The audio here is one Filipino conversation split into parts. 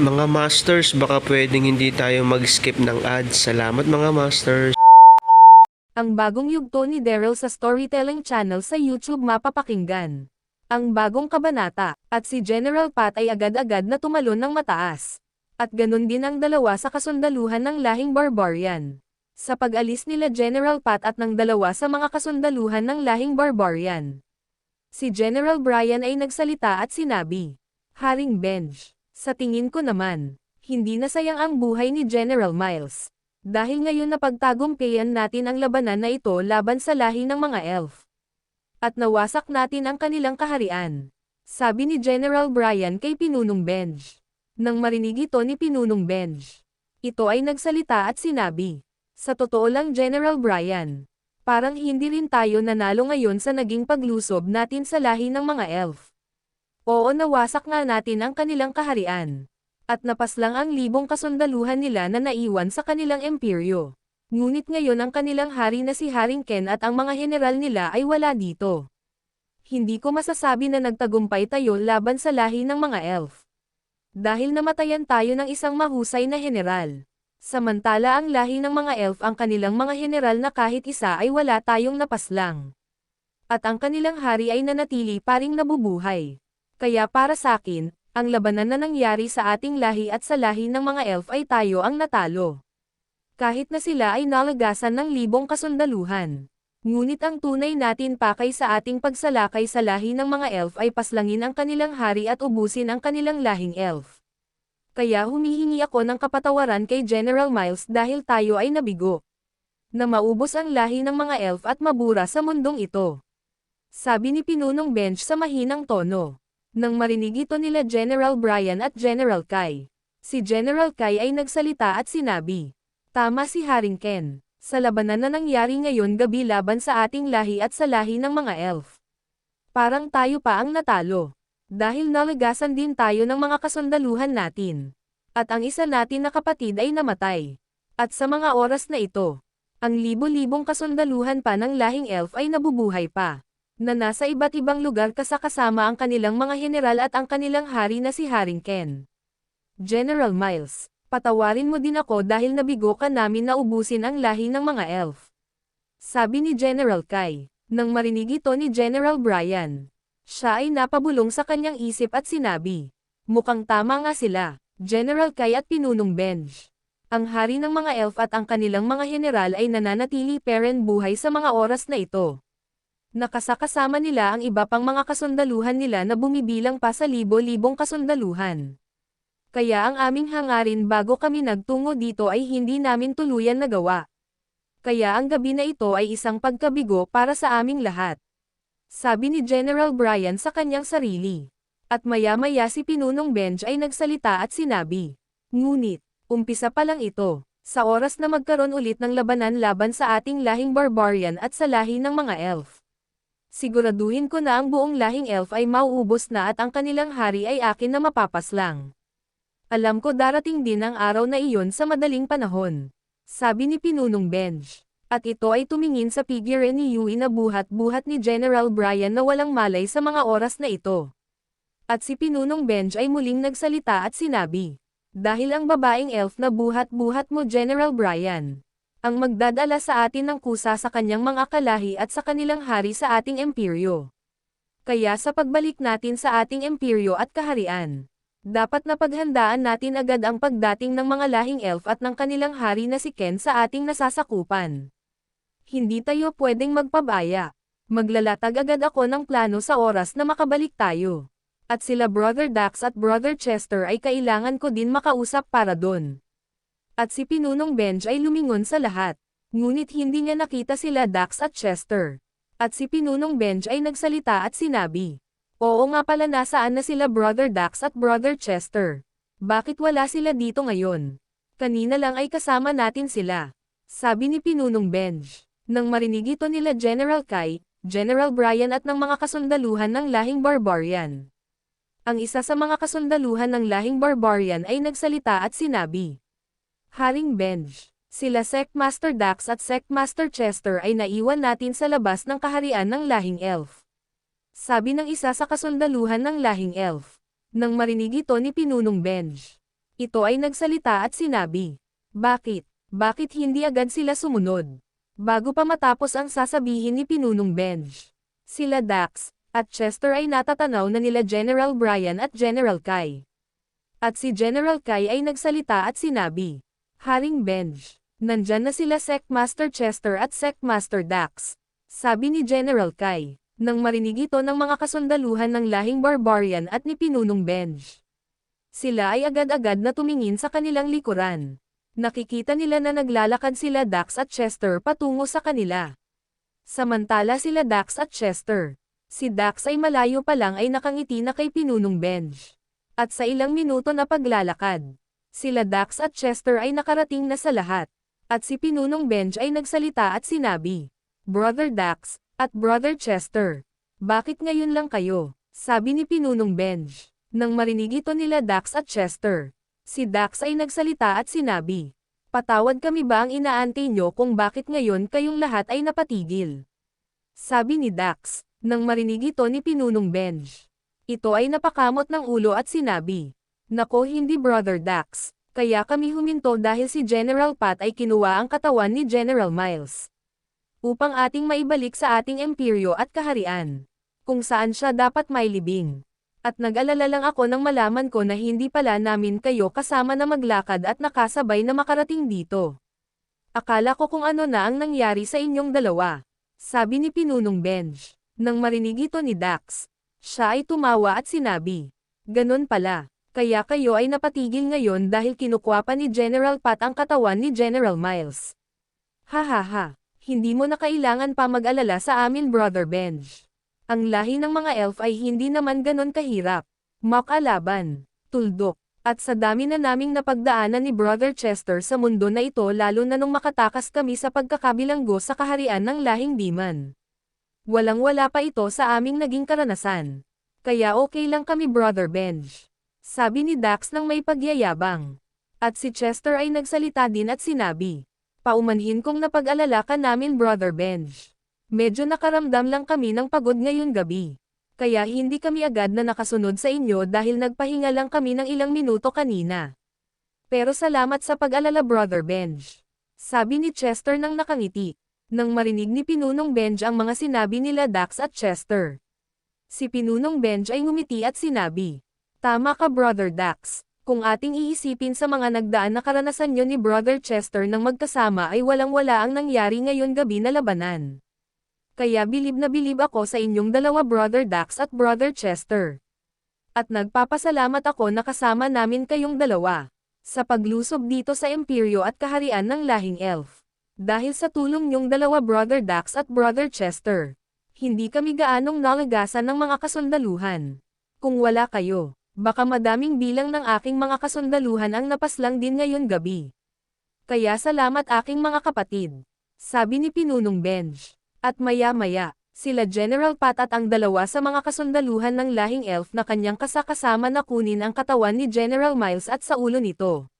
Mga Masters, baka pwedeng hindi tayo mag-skip ng ads. Salamat mga Masters. Ang bagong yugto ni Daryl sa Storytelling Channel sa YouTube mapapakinggan. Ang bagong kabanata, at si General Pat ay agad-agad na tumalon ng mataas. At ganun din ang dalawa sa kasundaluhan ng lahing barbarian. Sa pag-alis nila General Pat at ng dalawa sa mga kasundaluhan ng lahing barbarian. Si General Brian ay nagsalita at sinabi, Haring Benj, sa tingin ko naman, hindi na sayang ang buhay ni General Miles. Dahil ngayon napagtagumpayan natin ang labanan na ito laban sa lahi ng mga elf. At nawasak natin ang kanilang kaharian. Sabi ni General Brian kay Pinunong Benj. Nang marinig ito ni Pinunong Benj. Ito ay nagsalita at sinabi. Sa totoo lang General Brian. Parang hindi rin tayo nanalo ngayon sa naging paglusob natin sa lahi ng mga elf. Oo nawasak nga natin ang kanilang kaharian at napaslang ang libong kasundaluhan nila na naiwan sa kanilang imperyo. Ngunit ngayon ang kanilang hari na si Haring Ken at ang mga general nila ay wala dito. Hindi ko masasabi na nagtagumpay tayo laban sa lahi ng mga elf. Dahil namatayan tayo ng isang mahusay na general. Samantala ang lahi ng mga elf ang kanilang mga general na kahit isa ay wala tayong napaslang. At ang kanilang hari ay nanatili paring nabubuhay. Kaya para sa akin, ang labanan na nangyari sa ating lahi at sa lahi ng mga elf ay tayo ang natalo. Kahit na sila ay nalagasan ng libong kasundaluhan. Ngunit ang tunay natin pakay sa ating pagsalakay sa lahi ng mga elf ay paslangin ang kanilang hari at ubusin ang kanilang lahing elf. Kaya humihingi ako ng kapatawaran kay General Miles dahil tayo ay nabigo. Na maubos ang lahi ng mga elf at mabura sa mundong ito. Sabi ni Pinunong Bench sa mahinang tono. Nang marinig ito nila General Brian at General Kai. Si General Kai ay nagsalita at sinabi. Tama si Haring Ken. Sa labanan na nangyari ngayon gabi laban sa ating lahi at sa lahi ng mga elf. Parang tayo pa ang natalo. Dahil nalagasan din tayo ng mga kasundaluhan natin. At ang isa natin na kapatid ay namatay. At sa mga oras na ito, ang libo-libong kasundaluhan pa ng lahing elf ay nabubuhay pa na nasa iba't ibang lugar kasakasama ang kanilang mga general at ang kanilang hari na si Haring Ken. General Miles, patawarin mo din ako dahil nabigo ka namin na ubusin ang lahi ng mga elf. Sabi ni General Kai, nang marinig ito ni General Brian. Siya ay napabulong sa kanyang isip at sinabi, mukhang tama nga sila, General Kai at Pinunong Benj. Ang hari ng mga elf at ang kanilang mga general ay nananatili peren buhay sa mga oras na ito. Nakasakasama nila ang iba pang mga kasundaluhan nila na bumibilang pa sa libo-libong kasundaluhan. Kaya ang aming hangarin bago kami nagtungo dito ay hindi namin tuluyan nagawa. Kaya ang gabi na ito ay isang pagkabigo para sa aming lahat. Sabi ni General Brian sa kanyang sarili. At maya-maya si Pinunong Benj ay nagsalita at sinabi. Ngunit, umpisa pa lang ito. Sa oras na magkaroon ulit ng labanan laban sa ating lahing barbarian at sa lahi ng mga elf. Siguraduhin ko na ang buong lahing elf ay mauubos na at ang kanilang hari ay akin na mapapaslang. Alam ko darating din ang araw na iyon sa madaling panahon. Sabi ni Pinunong Benj. At ito ay tumingin sa figure ni Yui na buhat-buhat ni General Brian na walang malay sa mga oras na ito. At si Pinunong Benj ay muling nagsalita at sinabi. Dahil ang babaeng elf na buhat-buhat mo General Brian ang magdadala sa atin ng kusa sa kanyang mga kalahi at sa kanilang hari sa ating imperyo. Kaya sa pagbalik natin sa ating imperyo at kaharian, Dapat na paghandaan natin agad ang pagdating ng mga lahing elf at ng kanilang hari na si Ken sa ating nasasakupan. Hindi tayo pwedeng magpabaya. Maglalatag agad ako ng plano sa oras na makabalik tayo. At sila Brother Dax at Brother Chester ay kailangan ko din makausap para doon. At si Pinunong Benj ay lumingon sa lahat. Ngunit hindi niya nakita sila Dax at Chester. At si Pinunong Benj ay nagsalita at sinabi, Oo nga pala nasaan na sila Brother Dax at Brother Chester. Bakit wala sila dito ngayon? Kanina lang ay kasama natin sila. Sabi ni Pinunong Benj. Nang marinig ito nila General Kai, General Brian at ng mga kasundaluhan ng lahing barbarian. Ang isa sa mga kasundaluhan ng lahing barbarian ay nagsalita at sinabi. Haring Benj, sila Sectmaster Dax at Sectmaster Chester ay naiwan natin sa labas ng kaharian ng lahing elf. Sabi ng isa sa kasundaluhan ng lahing elf. Nang marinig ito ni Pinunong Benj. Ito ay nagsalita at sinabi. Bakit? Bakit hindi agad sila sumunod? Bago pa matapos ang sasabihin ni Pinunong Benj. Sila Dax, at Chester ay natatanaw na nila General Brian at General Kai. At si General Kai ay nagsalita at sinabi, Haring Benj, nandyan na sila Sectmaster Chester at Sectmaster Dax. Sabi ni General Kai, nang marinig ito ng mga kasundaluhan ng lahing barbarian at ni Pinunong Benj. Sila ay agad-agad na tumingin sa kanilang likuran. Nakikita nila na naglalakad sila Dax at Chester patungo sa kanila. Samantala sila Dax at Chester. Si Dax ay malayo pa lang ay nakangiti na kay Pinunong Benj. At sa ilang minuto na paglalakad, sila Dax at Chester ay nakarating na sa lahat. At si Pinunong Benj ay nagsalita at sinabi, Brother Dax, at Brother Chester, bakit ngayon lang kayo? Sabi ni Pinunong Benj. Nang marinig ito nila Dax at Chester, si Dax ay nagsalita at sinabi, Patawad kami ba ang inaantay nyo kung bakit ngayon kayong lahat ay napatigil? Sabi ni Dax, nang marinig ito ni Pinunong Benj. Ito ay napakamot ng ulo at sinabi, Nako hindi Brother Dax, kaya kami huminto dahil si General Pat ay kinuha ang katawan ni General Miles. Upang ating maibalik sa ating imperyo at kaharian. Kung saan siya dapat may libing. At nag-alala lang ako nang malaman ko na hindi pala namin kayo kasama na maglakad at nakasabay na makarating dito. Akala ko kung ano na ang nangyari sa inyong dalawa. Sabi ni Pinunong Benj. Nang marinig ito ni Dax. Siya ay tumawa at sinabi. Ganon pala. Kaya kayo ay napatigil ngayon dahil kinukuha pa ni General Pat ang katawan ni General Miles. Ha ha ha. Hindi mo na kailangan pa mag-alala sa amin Brother Benj. Ang lahi ng mga elf ay hindi naman ganon kahirap. Makalaban, tuldok, at sa dami na naming napagdaanan ni Brother Chester sa mundo na ito lalo na nung makatakas kami sa pagkakabilanggo sa kaharian ng lahing diman. Walang-wala pa ito sa aming naging karanasan. Kaya okay lang kami Brother Benj. Sabi ni Dax ng may pagyayabang. At si Chester ay nagsalita din at sinabi, Paumanhin kong napag-alala ka namin Brother Benj. Medyo nakaramdam lang kami ng pagod ngayon gabi. Kaya hindi kami agad na nakasunod sa inyo dahil nagpahinga lang kami ng ilang minuto kanina. Pero salamat sa pag-alala Brother Benj. Sabi ni Chester nang nakangiti. Nang marinig ni Pinunong Benj ang mga sinabi nila Dax at Chester. Si Pinunong Benj ay ngumiti at sinabi. Tama ka Brother Dax. Kung ating iisipin sa mga nagdaan na karanasan nyo ni Brother Chester nang magkasama ay walang-wala ang nangyari ngayon gabi na labanan. Kaya bilib na bilib ako sa inyong dalawa Brother Dax at Brother Chester. At nagpapasalamat ako na kasama namin kayong dalawa. Sa paglusob dito sa imperyo at kaharian ng lahing elf. Dahil sa tulong niyong dalawa Brother Dax at Brother Chester. Hindi kami gaanong nalagasan ng mga kasundaluhan. Kung wala kayo, baka madaming bilang ng aking mga kasundaluhan ang napaslang din ngayon gabi. Kaya salamat aking mga kapatid. Sabi ni Pinunong Benj. At maya-maya, sila General Pat at ang dalawa sa mga kasundaluhan ng lahing elf na kanyang kasakasama na kunin ang katawan ni General Miles at sa ulo nito.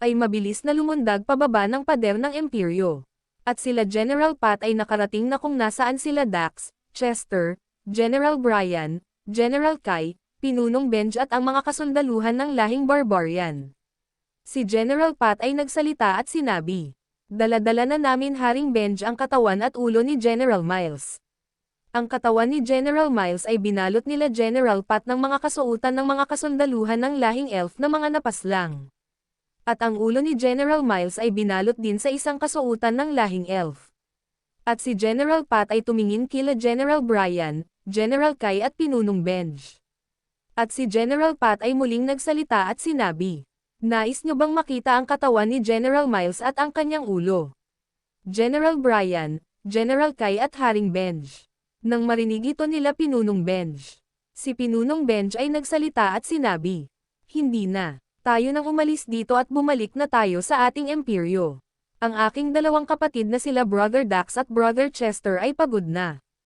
Ay mabilis na lumundag pababa ng pader ng Imperyo. At sila General Pat ay nakarating na kung nasaan sila Dax, Chester, General Brian, General Kai, Pinunong Benj at ang mga kasundaluhan ng lahing barbarian. Si General Pat ay nagsalita at sinabi, Daladala na namin Haring Benj ang katawan at ulo ni General Miles. Ang katawan ni General Miles ay binalot nila General Pat ng mga kasuotan ng mga kasundaluhan ng lahing elf na mga napaslang. At ang ulo ni General Miles ay binalot din sa isang kasuotan ng lahing elf. At si General Pat ay tumingin kila General Brian, General Kai at Pinunong Benj. At si General Pat ay muling nagsalita at sinabi, Nais niyo bang makita ang katawan ni General Miles at ang kanyang ulo? General Brian, General Kai at Haring Benj. Nang marinig ito nila Pinunong Benj. Si Pinunong Benj ay nagsalita at sinabi, Hindi na. Tayo nang umalis dito at bumalik na tayo sa ating imperyo. Ang aking dalawang kapatid na sila Brother Dax at Brother Chester ay pagod na.